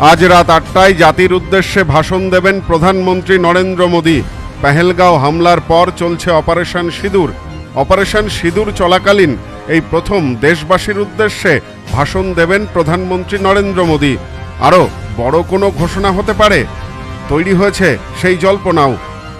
আজ রাত আটটায় জাতির উদ্দেশ্যে ভাষণ দেবেন প্রধানমন্ত্রী নরেন্দ্র মোদী। পেহেলগাঁও হামলার পর চলছে অপারেশন সিঁদুর। অপারেশন সিঁদুর চলাকালীন এই প্রথম দেশবাসীর উদ্দেশ্যে ভাষণ দেবেন প্রধানমন্ত্রী নরেন্দ্র মোদী। আরও বড় কোনো ঘোষণা হতে পারে? তৈরি হয়েছে সেই জল্পনাও।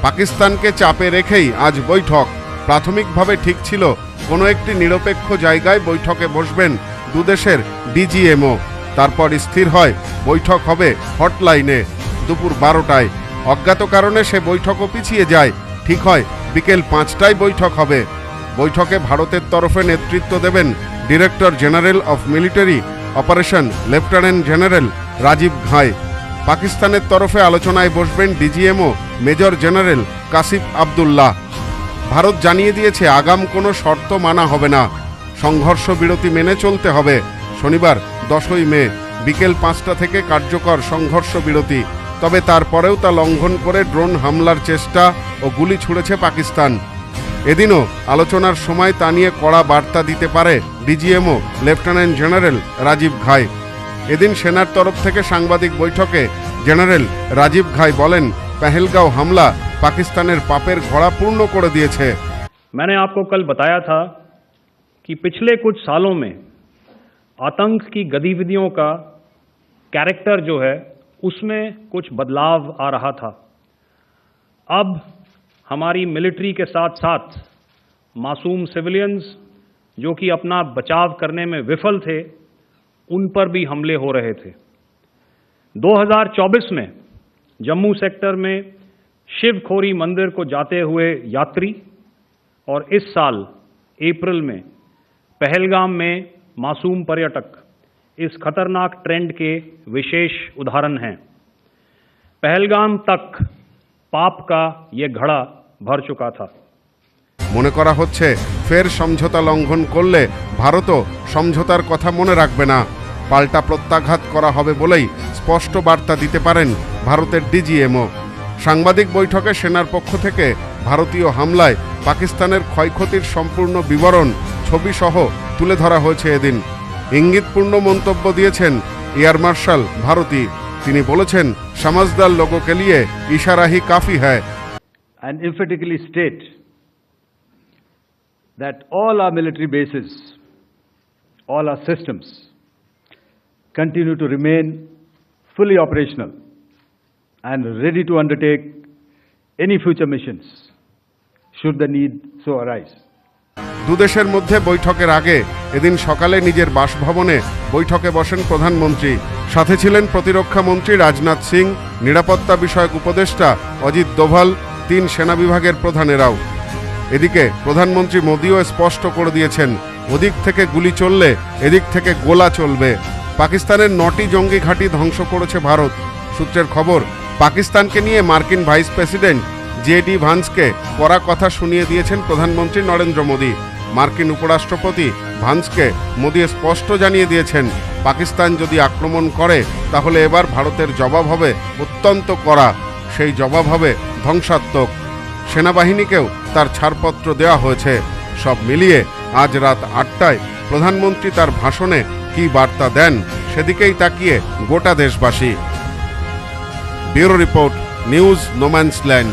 পাকিস্তানকে চাপে রেখেই আজ বৈঠক। প্রাথমিকভাবে ঠিক ছিল কোনো একটি নিরপেক্ষ জায়গায় বৈঠকে বসবেন দুদেশের ডিজিএমও। তারপর স্থির হয়, বৈঠক হবে হটলাইনে। দুপুর বারোটায়। অজ্ঞাত কারণে সে বৈঠকও পিছিয়ে যায়। ঠিক হয়, বিকেল পাঁচটায় বৈঠক হবে। বৈঠকে ভারতের তরফে নেতৃত্ব দেবেন director general of military operation lieutenant general Rajiv Ghai. পাকিস্তানের তরফে আলোচনায় বসবেন DGMO major general Kashif Abdullah. Bharat জানিয়ে দিয়েছে, আগাম কোনো শর্ত মানা হবে না। সংঘর্ষ বিরতি মেনে চলতে হবে। শনিবার দশই মে বিকেল পাঁচটা থেকে কার্যকর সংঘর্ষ বিরতি তবে তারপরেও তা লঙ্ঘন করে ড্রোন হামলার চেষ্টা ও গুলি ছুড়েছে পাকিস্তান এদিনও আলোচনার সময় তা নিয়ে কড়া বার্তা দিতে পারে DGMO lieutenant general Rajiv Ghai এদিন সেনার তরফ থেকে সাংবাদিক বৈঠকে জেনারেল রাজীব ঘাই বলেন পেহেলগাঁও হামলা পাকিস্তানের পাপের ঘোড়া পূর্ণ করে দিয়েছে मैंने आपको कल बताया था कि पिछले कुछ सालों में आतंक की गतिविधियों का कैरेक्टर जो है, उसमें कुछ बदलाव आ रहा था। अब हमारी मिलिट्री के साथ साथ मासूम सिविलियंस जो कि अपना बचाव करने में विफल थे, उन पर भी हमले हो रहे थे। 2024 में जम्मू सेक्टर में शिवखोरी मंदिर को जाते हुए यात्री और इस साल अप्रैल में पहलगाम में मासूम पर्यटक इस खतरनाक ट्रेंड के विशेष उदाहरण हैं पहलगाम तक पाप का ये घड़ा भर चुका था মনে করা হচ্ছে ফের সমঝোতা লঙ্ঘন করলে ভারতও সমঝোতার কথা মনে রাখবে না পাল্টা প্রত্যাঘাত করা হবে বলেই স্পষ্ট বার্তা দিতে পারেন ভারতের ডিজিএমও সাংবাদিক বৈঠকে সেনার পক্ষ থেকে ভারতীয় হামলায় পাকিস্তানের ক্ষয়ক্ষতির সম্পূর্ণ বিবরণ ছবি সহ তুলে ধরা হয়েছে এদিন। ইঙ্গিতপূর্ণ মন্তব্য দিয়েছেন এয়ার মার্শাল ভারতী। তিনি বলেছেন, সমাজদার লোককে নিয়ে ইশারাহি কাফি emphatically state that all our military bases all our systems continue to remain fully operational and ready to undertake any future missions should the need so arise দুদেশের মধ্যে বৈঠকের আগে এদিন সকালে নিজের বাসভবনে বৈঠকে বসেন প্রধানমন্ত্রী। সাথে ছিলেন প্রতিরক্ষা মন্ত্রী রাজনাথ সিং, নিরাপত্তা বিষয়ক উপদেষ্টা অজিত দোভাল, তিন সেনা বিভাগের প্রধানেরাও। এদিকে প্রধানমন্ত্রী মোদীও স্পষ্ট করে দিয়েছেন, ওদিক থেকে গুলি চললে এদিক থেকে গোলা চলবে। পাকিস্তানের নটি জঙ্গি ঘাঁটি ধ্বংস করেছে ভারত। সূত্রের খবর, পাকিস্তানকে নিয়ে মার্কিন ভাইস প্রেসিডেন্ট জে ডি ভান্সকে কড়া কথা শুনিয়ে দিয়েছেন প্রধানমন্ত্রী নরেন্দ্র মোদী। মার্কিন উপরাষ্ট্রপতি ভান্সকে মোদী স্পষ্ট জানিয়ে দিয়েছেন, পাকিস্তান যদি আক্রমণ করে, তাহলে এবার ভারতের জবাব হবে অত্যন্ত কড়া। সেই জবাব হবে ধ্বংসাত্মক। সেনাবাহিনীকেও তার ছাড়পত্র দেওয়া হয়েছে। সব মিলিয়ে আজ রাত আটটায় প্রধানমন্ত্রী তার ভাষণে কি বার্তা দেন, সেদিকেই তাকিয়ে গোটা দেশবাসী। Bureau report, news no man's land